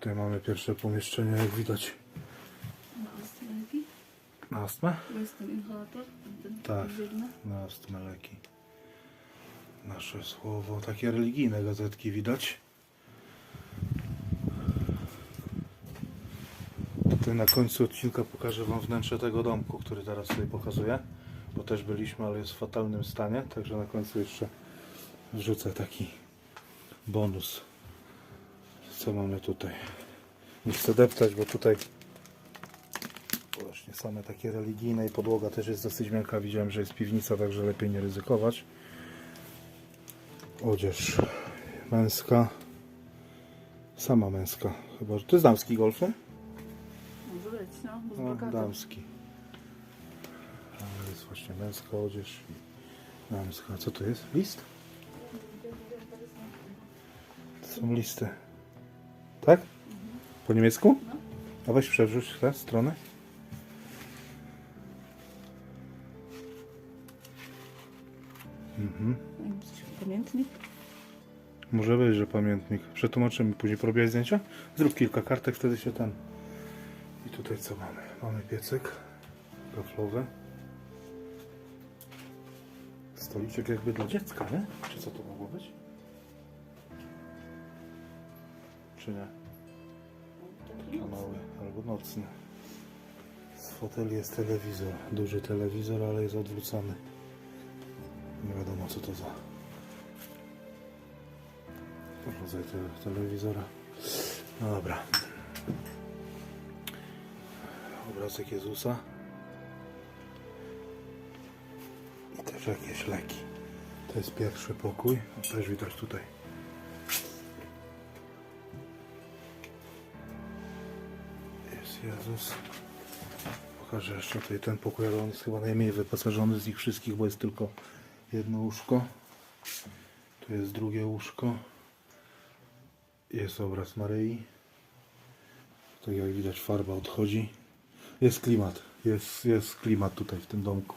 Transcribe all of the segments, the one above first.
Tutaj mamy pierwsze pomieszczenie, jak widać. Na astmę leki. Na astmę? Jest ten inhalator, ten Tak. żywny. Na astmę leki. Nasze słowo. Takie religijne gazetki widać. Tutaj na końcu odcinka pokażę Wam wnętrze tego domku, który teraz tutaj pokazuję. Bo też byliśmy, ale jest w fatalnym stanie. Także na końcu jeszcze wrzucę taki bonus. Co mamy tutaj? Nie chcę deptać, bo tutaj właśnie same takie religijne i podłoga też jest dosyć miękka. Widziałem, że jest piwnica, także lepiej nie ryzykować. Odzież męska. Sama męska. Chyba, że to jest damski golf, nie? Może być, no, bo z No, damski. Jest właśnie męska odzież i damska. Co to jest? List? To są listy. Tak? Po niemiecku? A weź przewrzuć tę stronę. Mhm. Pamiętnik. Może być, że pamiętnik. Przetłumaczymy później. Porobiłeś zdjęcia? Zrób kilka kartek, wtedy się ten... I tutaj co mamy? Mamy piecyk gaflowy. Stoliczek jakby dla dziecka, nie? Czy co to mogło być? Czy nie? Kanały albo nocny. Z foteli jest telewizor. Duży telewizor, ale jest odwrócony. Nie wiadomo co to za rodzaj te, telewizora. No dobra. Obrazek Jezusa. I też jakieś leki. To jest pierwszy pokój. Też widać tutaj. Jezus. Pokażę jeszcze tutaj ten pokój, ale on jest chyba najmniej wyposażony z nich wszystkich, bo jest tylko jedno łóżko. Tu jest drugie łóżko. Jest obraz Maryi. Tak jak widać farba odchodzi. Jest klimat. Jest, jest klimat tutaj w tym domku.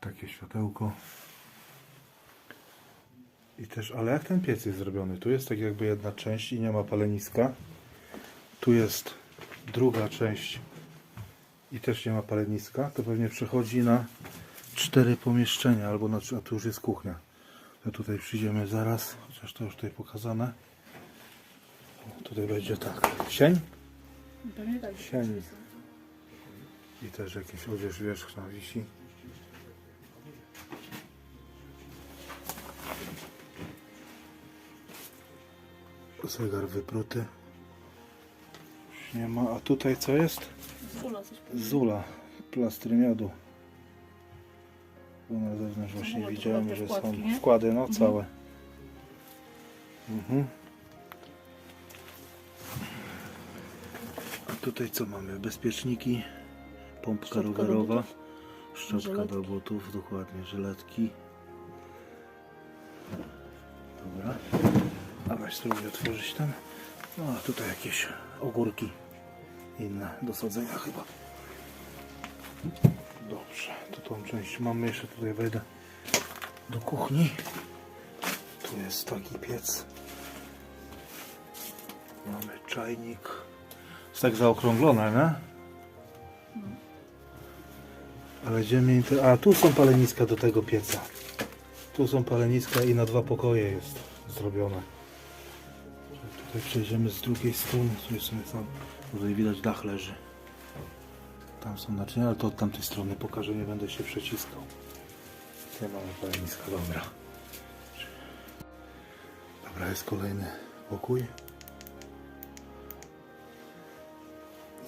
Takie światełko. I też, ale jak ten piec jest zrobiony? Tu jest tak jakby jedna część i nie ma paleniska. Tu jest druga część i też nie ma paleniska. To pewnie przechodzi na cztery pomieszczenia albo na, a tu już jest kuchnia. To tutaj przyjdziemy zaraz, chociaż to już tutaj pokazane. Tutaj będzie tak. Sień. Sień. i też jakiś odzież wierzchna wisi. Zegar wypruty. Nie ma. A tutaj co jest? Zula coś. Zula. Plastry miodu. Tu na zewnątrz właśnie widziałem, że są nie? wkłady, no Mhm. całe. Mhm. A tutaj co mamy? Bezpieczniki, pompka Szczotka do rowerowa, butów. szczotka do Żyletki. butów, dokładnie, żyletki. Dobra. A weź spróbuj otworzyć ten. No a tutaj jakieś ogórki inne do sadzenia chyba. Dobrze, to tą część mamy. Jeszcze tutaj wejdę do kuchni. Tu jest taki piec. Mamy czajnik. Jest tak zaokrąglone, nie? Ale inter... A, tu są paleniska do tego pieca. Tu są paleniska i na dwa pokoje jest zrobione. Tutaj przejdziemy z drugiej strony. Tu jest tam, tutaj widać dach leży. Tam są naczynia, ale to od tamtej strony pokażę, nie będę się przeciskał. Nie mamy paleniska, dobra. Dobra, jest kolejny pokój.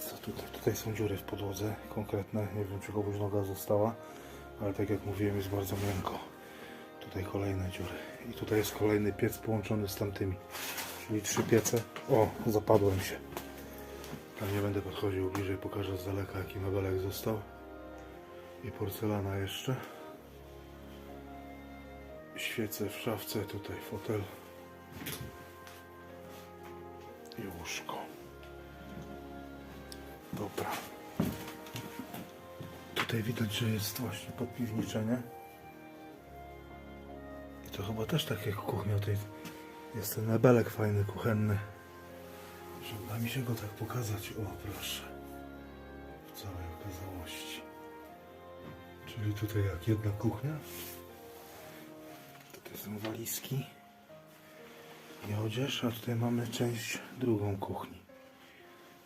Co tutaj? Tutaj są dziury w podłodze konkretne. Nie wiem, czy komuś noga została, ale tak jak mówiłem, jest bardzo miękko. Tutaj kolejne dziury. I tutaj jest kolejny piec połączony z tamtymi. Czyli trzy piece. O, zapadłem się. Tam nie będę podchodził bliżej, pokażę z daleka jaki mebelek został. I porcelana jeszcze. Świece w szafce, tutaj fotel. I łóżko. Dobra. Tutaj widać, że jest właśnie podpiwniczenie. I to chyba też tak jak kuchnia tutaj jest ten mebelek fajny, kuchenny. Uda mi się go tak pokazać. O, proszę. W całej okazałości. Czyli tutaj jak jedna kuchnia. Tutaj są walizki i odzież, a tutaj mamy część drugą kuchni.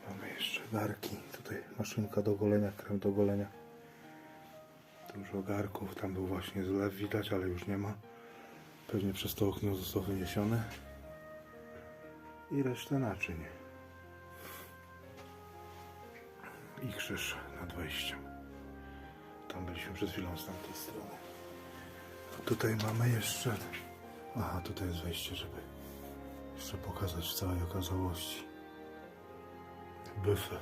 Mamy jeszcze garki. Tutaj maszynka do golenia, krem do golenia. Dużo garków. Tam był właśnie zlew widać, ale już nie ma. Pewnie przez to okno został wyniesiony. I resztę naczyń. I krzyż nad wejściem. Tam byliśmy przed chwilą z tamtej strony. Tutaj mamy jeszcze... Aha, tutaj jest wejście, żeby jeszcze pokazać w całej okazałości. Byfy.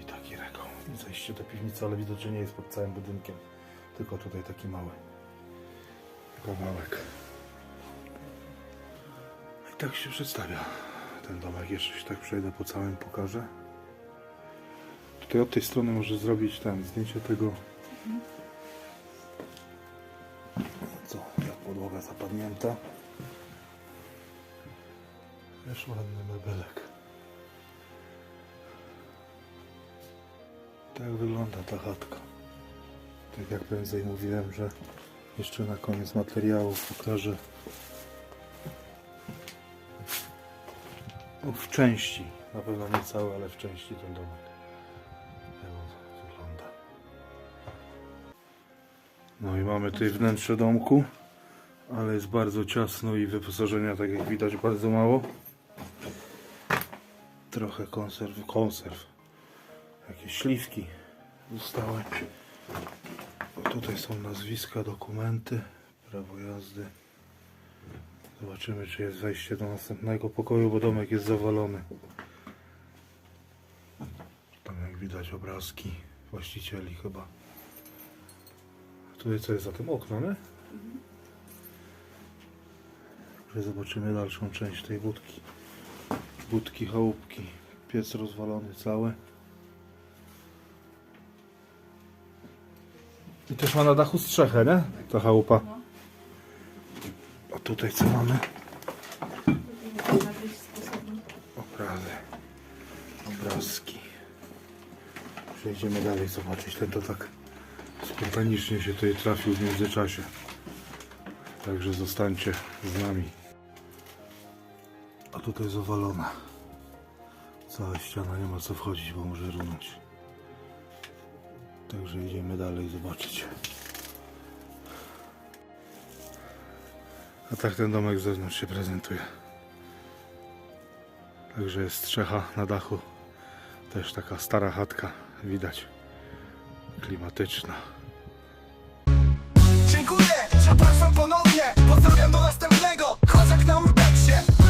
I taki regał. I zejście do piwnicy, ale widocznie nie jest pod całym budynkiem. Tylko tutaj taki mały kawałek. I tak się przedstawia ten domek. Jeszcze się tak przejdę po całym, pokażę. Tutaj od tej strony może zrobić ten, zdjęcie tego co, jak podłoga zapadnięta. Też ładny mebelek. Tak wygląda ta chatka. Tak jak prędzej mówiłem, że jeszcze na koniec materiału pokażę w części, na pewno nie cały, ale w części ten domek. Jak on wygląda. No i mamy tutaj wnętrze domku, ale jest bardzo ciasno i wyposażenia, tak jak widać, bardzo mało. Trochę konserw, konserw. Jakieś śliwki zostały. Tutaj są nazwiska, dokumenty, prawo jazdy. Zobaczymy, czy jest wejście do następnego pokoju, bo domek jest zawalony. Tam jak widać obrazki właścicieli chyba. Tutaj co jest za tym okno, nie? Że zobaczymy dalszą część tej budki. Budki, chałupki. Piec rozwalony cały. I też ma na dachu strzechę, nie? Ta chałupa. Tutaj co mamy? Obrazy. Obrazki. Przejdziemy dalej zobaczyć. Ten to tak spontanicznie się tutaj trafił w międzyczasie. Także zostańcie z nami. A tutaj zawalona. Cała ściana nie ma co wchodzić, bo może runąć. Także idziemy dalej zobaczyć. A tak ten domek z zewnątrz się prezentuje. Także jest strzecha na dachu. Też taka stara chatka, widać. Klimatyczna. Dziękuję, zapraszam ponownie. Pozdrawiam do następnego. Kozak na urbeksie.